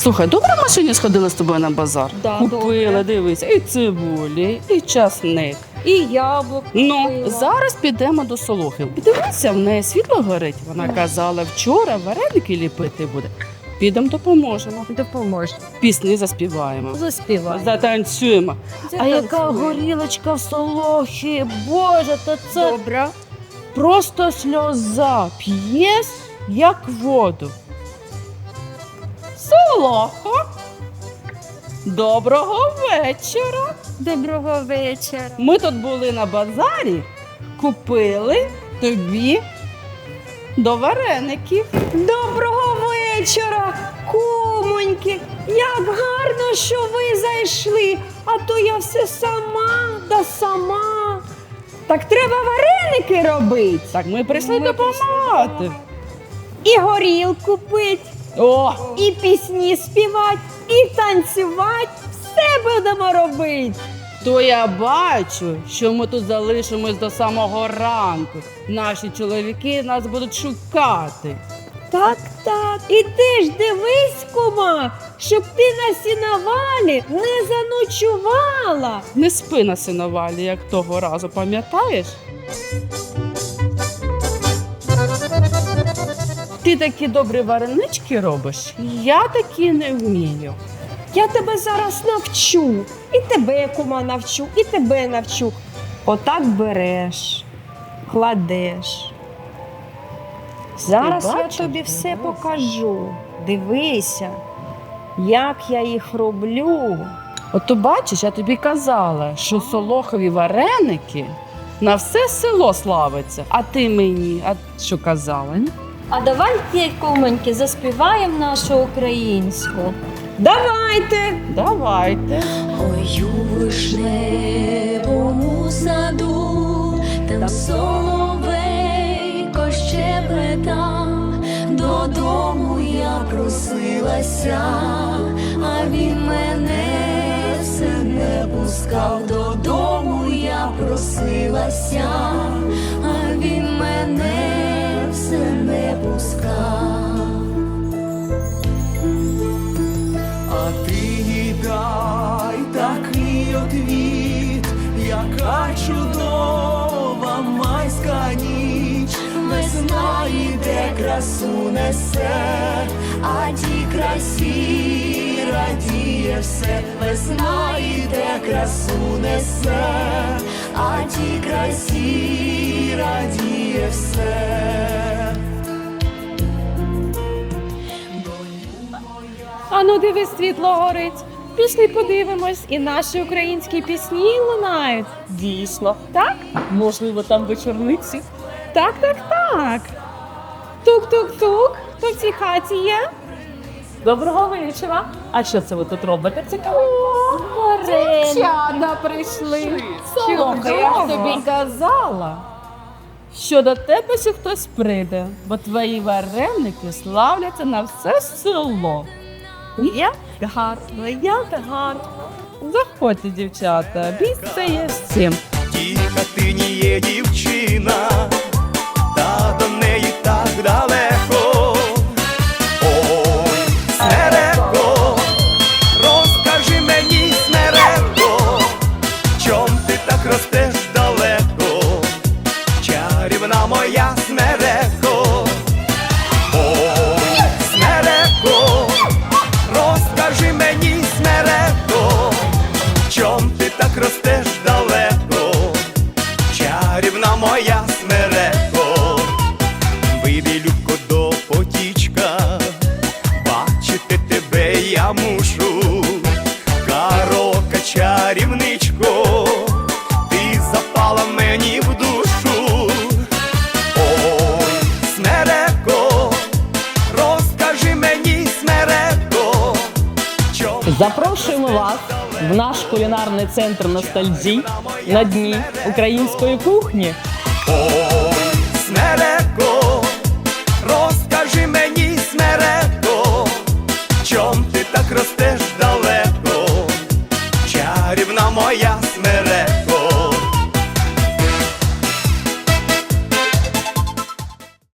Слухай, добре в машині сходили з тобою на базар? Да, Купили, добре. дивись, і цибулі, і часник. І яблук. Ну, купила. зараз підемо до Солохи. Дивися, в неї світло горить. Вона казала, вчора вареники ліпити буде. Підемо допоможемо. допоможе. Пісні заспіваємо. Заспівай. Затанцюємо. А яка горілочка в Солохі? Боже, то це Добре. просто сльоза. П'єш, як воду. Солохо. Доброго вечора. Доброго вечора. Ми тут були на базарі, купили тобі до вареників. Доброго вечора, кумоньки. Як гарно, що ви зайшли. А то я все сама да сама. Так треба вареники робити. Так, ми прийшли Ми допомагати. І горілку пить, О, і пісні співати, і танцювати. Все будемо робити. то я бачу, що ми тут залишимось до самого ранку. Наші чоловіки нас будуть шукати. Так, так. І ти ж дивись, кума, щоб ти на сіновалі не заночувала. Не спи на синовалі, як того разу, пам'ятаєш? Ти такі добрі варенички робиш? Я такі не вмію. Я тебе зараз навчу. І тебе, кума, навчу, і тебе навчу. Отак береш, кладеш. Зараз я тобі все покажу. Дивися, як я їх роблю. От то бачиш, я тобі казала, що солохові вареники на все село славиться. А ти мені, а що казала? А давайте, кумоньки, заспіваємо нашу українську. Давайте! Давайте. Ой, у вишневому саду, там соловейко щебетав, додому я просилася, а він мене все не пускав, додому я просилася, а він мене все не пускав. А ти їй дай такий отвіт, яка чудова майська ніч, весна іде красу несе, а ті красі радіє все, весна іде красу несе, а ті красі радіє все. Ану, диви, світло горить. Пішли подивимось, і наші українські пісні лунають. Дійсно, Так? можливо, там вечорниці. Так, так, так. Тук-тук-тук. Хто в цій хаті є? Доброго вечора. А що це ви тут робите? Цікаво. Дівчата прийшли. Солоха, я ж тобі казала, що до тебе ще хтось прийде, бо твої вареники славляться на все село. Як гарно, я гарно. Заходьте, дівчата, місце є всім. ти хатині є дівчина, та до неї так далеко. Запрошуємо вас в наш кулінарний центр ностальзі на дні української кухні. Ой, Смереко, розкажи мені, смереко, чом ти так ростеш?